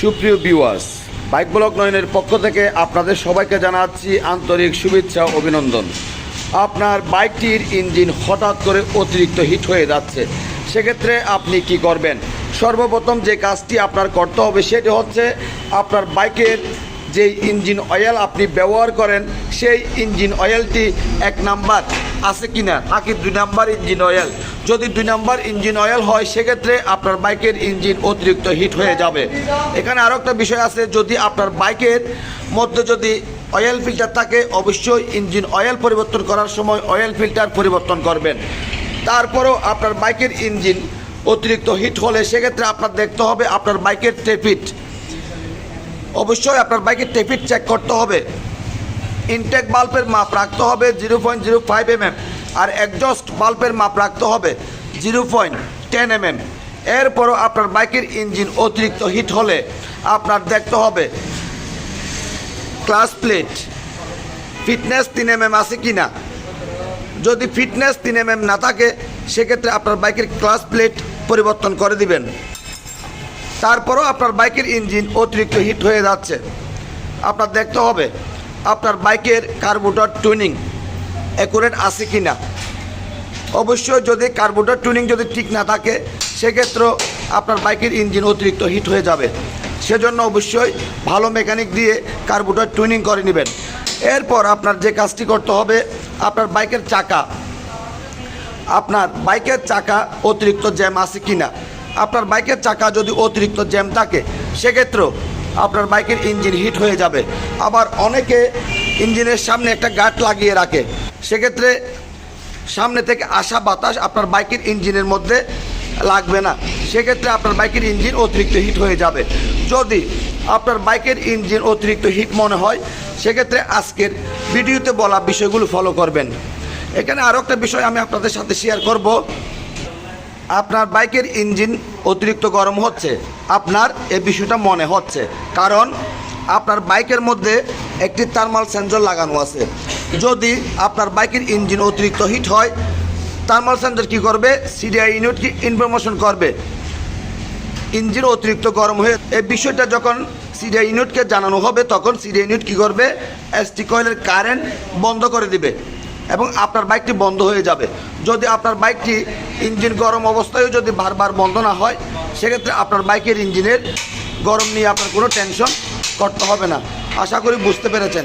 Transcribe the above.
সুপ্রিয় viewers bike block নয়নের পক্ষ থেকে আপনাদের সবাইকে জানাচ্ছি আন্তরিক শুভেচ্ছা অভিনন্দন। আপনার বাইকটির ইঞ্জিন হঠাৎ করে অতিরিক্ত হিট হয়ে যাচ্ছে। সেক্ষেত্রে আপনি কি করবেন? সর্বপ্রথম যে কাজটি আপনার করতে হবে সেটি হচ্ছে আপনার বাইকের যে ইঞ্জিন অয়েল আপনি ব্যবহার করেন, সেই ইঞ্জিন অয়েলটি এক নাম্বার আছে কিনা? নাকি দুই নাম্বার ইঞ্জিন অয়েল যদি দুই নম্বর ইঞ্জিন অয়েল হয়, সেক্ষেত্রে আপনার বাইকের ইঞ্জিন অতিরিক্ত হিট হয়ে যাবে। এখানে আরও একটা বিষয় আছে, যদি আপনার বাইকের মধ্যে যদি অয়েল ফিল্টার থাকে, অবশ্যই ইঞ্জিন অয়েল পরিবর্তন করার সময় অয়েল ফিল্টার পরিবর্তন করবেন। তারপরেও আপনার বাইকের ইঞ্জিন অতিরিক্ত হিট হলে সেক্ষেত্রে আপনার দেখতে হবে আপনার বাইকের টেপিট অবশ্যই আপনার বাইকের টেপিট চেক করতে হবে। ইনটেক বাল্বের মাপ রাখতে হবে zero point zero five MM আর একজস্ট বাল্বের মাপ রাখতে হবে, জিরো পয়েন্ট টেন এমএম এরপরও আপনার বাইকের ইঞ্জিন অতিরিক্ত হিট হলে আপনার দেখতে হবে ক্লাস প্লেট ফিটনেস তিন এম এম আছে কি না যদি ফিটনেস তিন এম এম না থাকে, সেক্ষেত্রে আপনার বাইকের ক্লাস প্লেট পরিবর্তন করে দিবেন। তারপরও আপনার বাইকের ইঞ্জিন অতিরিক্ত হিট হয়ে যাচ্ছে। আপনার দেখতে হবে, আপনার বাইকের কার্বোটার টুনিং অ্যাকুরেট আছে কি না অবশ্যই যদি কার্বোটার টুনিং যদি ঠিক না থাকে, সেক্ষেত্রেও আপনার বাইকের ইঞ্জিন অতিরিক্ত হিট হয়ে যাবে। সেজন্য অবশ্যই ভালো মেকানিক দিয়ে কার্বোটার টুনিং করে নেবেন। এরপর আপনার যে কাজটি করতে হবে, আপনার বাইকের চাকা। আপনার বাইকের চাকা অতিরিক্ত জ্যাম আছে কি না আপনার বাইকের চাকা যদি অতিরিক্ত জ্যাম থাকে, সেক্ষেত্রেও আপনার বাইকের ইঞ্জিন হিট হয়ে যাবে। আবার অনেকে ইঞ্জিনের সামনে একটা গার্ড লাগিয়ে রাখে। সেক্ষেত্রে সামনে থেকে আসা বাতাস আপনার বাইকের ইঞ্জিনের মধ্যে লাগবে না। সেক্ষেত্রে আপনার বাইকের ইঞ্জিন অতিরিক্ত হিট হয়ে যাবে। যদি আপনার বাইকের ইঞ্জিন অতিরিক্ত হিট মনে হয়, সেক্ষেত্রে আজকের ভিডিওতে বলা বিষয়গুলো ফলো করবেন। এখানে আরও একটা বিষয় আমি আপনাদের সাথে শেয়ার করব। আপনার বাইকের ইঞ্জিন অতিরিক্ত গরম হচ্ছে। আপনার এ বিষয়টা মনে হচ্ছে। কারণ আপনার বাইকের মধ্যে একটি থার্মাল সেন্সর লাগানো আছে। যদি আপনার বাইকের ইঞ্জিন অতিরিক্ত হিট হয় থার্মাল সেন্সর কী করবে? সিডিআই ইউনিট কি ইনফরমেশন করবে? ইঞ্জিন অতিরিক্ত গরম হয়ে, এই বিষয়টা যখন সিডিআই ইউনিটকে জানানো হবে, তখন সিডিআই ইউনিট কী করবে? এসটি কয়েলের কারেন্ট বন্ধ করে দিবে এবং আপনার বাইকটি বন্ধ হয়ে যাবে। যদি আপনার বাইকটি ইঞ্জিন গরম অবস্থায়ও যদি বারবার বন্ধ না হয়, সেক্ষেত্রে আপনার বাইকের ইঞ্জিনের গরম নিয়ে আপনার কোনো টেনশন করতে হবে না। আশা করি বুঝতে পেরেছেন।